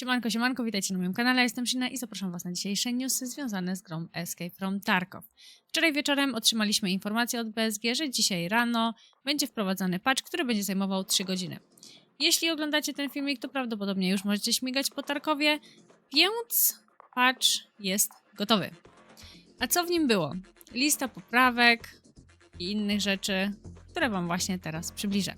Siemanko, siemanko, witajcie na moim kanale, jestem Shina i zapraszam was na dzisiejsze newsy związane z grą Escape from Tarkov. Wczoraj wieczorem otrzymaliśmy informację od BSG, że dzisiaj rano będzie wprowadzany patch, który będzie zajmował 3 godziny. Jeśli oglądacie ten filmik, to prawdopodobnie już możecie śmigać po Tarkowie, więc patch jest gotowy. A co w nim było? Lista poprawek i innych rzeczy, które wam właśnie teraz przybliżę.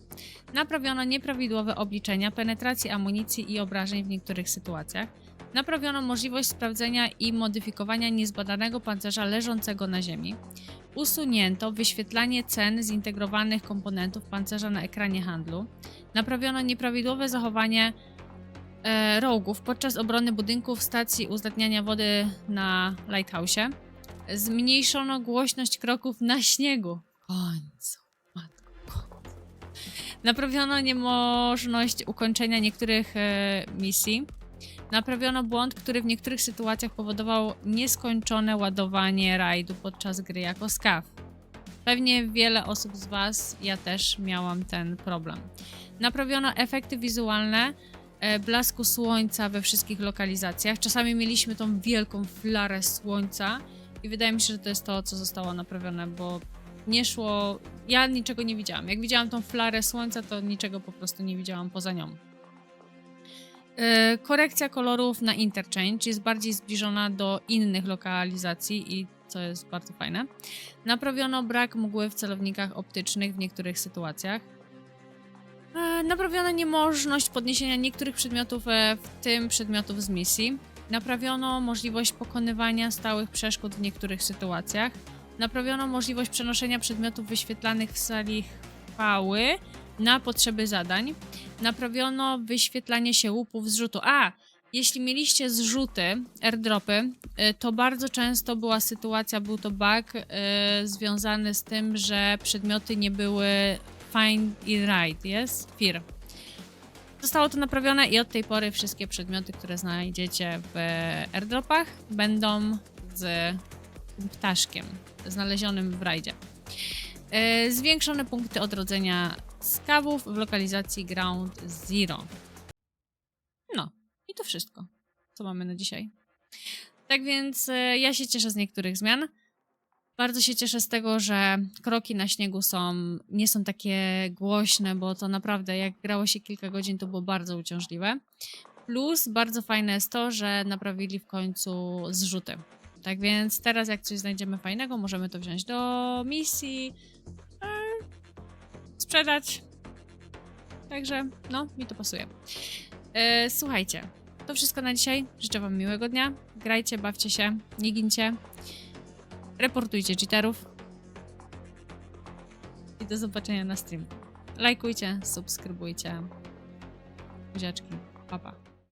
Naprawiono nieprawidłowe obliczenia penetracji amunicji i obrażeń w niektórych sytuacjach. Naprawiono możliwość sprawdzenia i modyfikowania niezbadanego pancerza leżącego na ziemi. Usunięto wyświetlanie cen zintegrowanych komponentów pancerza na ekranie handlu. Naprawiono nieprawidłowe zachowanie e, rogów podczas obrony budynków stacji uzdatniania wody na Lighthouse'ie. Zmniejszono głośność kroków na śniegu. W końcu. Naprawiono niemożność ukończenia niektórych e, misji. Naprawiono błąd, który w niektórych sytuacjach powodował nieskończone ładowanie rajdu podczas gry jako skaw. Pewnie wiele osób z Was, ja też miałam ten problem. Naprawiono efekty wizualne e, blasku słońca we wszystkich lokalizacjach. Czasami mieliśmy tą wielką flarę słońca i wydaje mi się, że to jest to, co zostało naprawione, bo nie szło. Ja niczego nie widziałam. Jak widziałam tą flarę słońca, to niczego po prostu nie widziałam poza nią. Yy, korekcja kolorów na interchange jest bardziej zbliżona do innych lokalizacji i co jest bardzo fajne. Naprawiono brak mgły w celownikach optycznych w niektórych sytuacjach. Yy, Naprawiono niemożność podniesienia niektórych przedmiotów, e, w tym przedmiotów z misji. Naprawiono możliwość pokonywania stałych przeszkód w niektórych sytuacjach. Naprawiono możliwość przenoszenia przedmiotów wyświetlanych w sali chwały na potrzeby zadań. Naprawiono wyświetlanie się łupów zrzutu. A! Jeśli mieliście zrzuty, airdropy, y, to bardzo często była sytuacja, był to bug y, związany z tym, że przedmioty nie były find i right, jest? Fear. Zostało to naprawione i od tej pory wszystkie przedmioty, które znajdziecie w airdropach będą z ptaszkiem znalezionym w rajdzie. E, Zwiększone punkty odrodzenia skawów w lokalizacji Ground Zero. No, i to wszystko, co mamy na dzisiaj. Tak więc e, ja się cieszę z niektórych zmian. Bardzo się cieszę z tego, że kroki na śniegu są, nie są takie głośne, bo to naprawdę, jak grało się kilka godzin, to było bardzo uciążliwe. Plus, bardzo fajne jest to, że naprawili w końcu zrzuty. Tak więc teraz, jak coś znajdziemy fajnego, możemy to wziąć do misji, e, sprzedać. Także, no, mi to pasuje. E, słuchajcie, to wszystko na dzisiaj. Życzę Wam miłego dnia. Grajcie, bawcie się, nie gincie. Reportujcie cheaterów. I do zobaczenia na stream. Lajkujcie, subskrybujcie. Buziaczki. Pa, pa.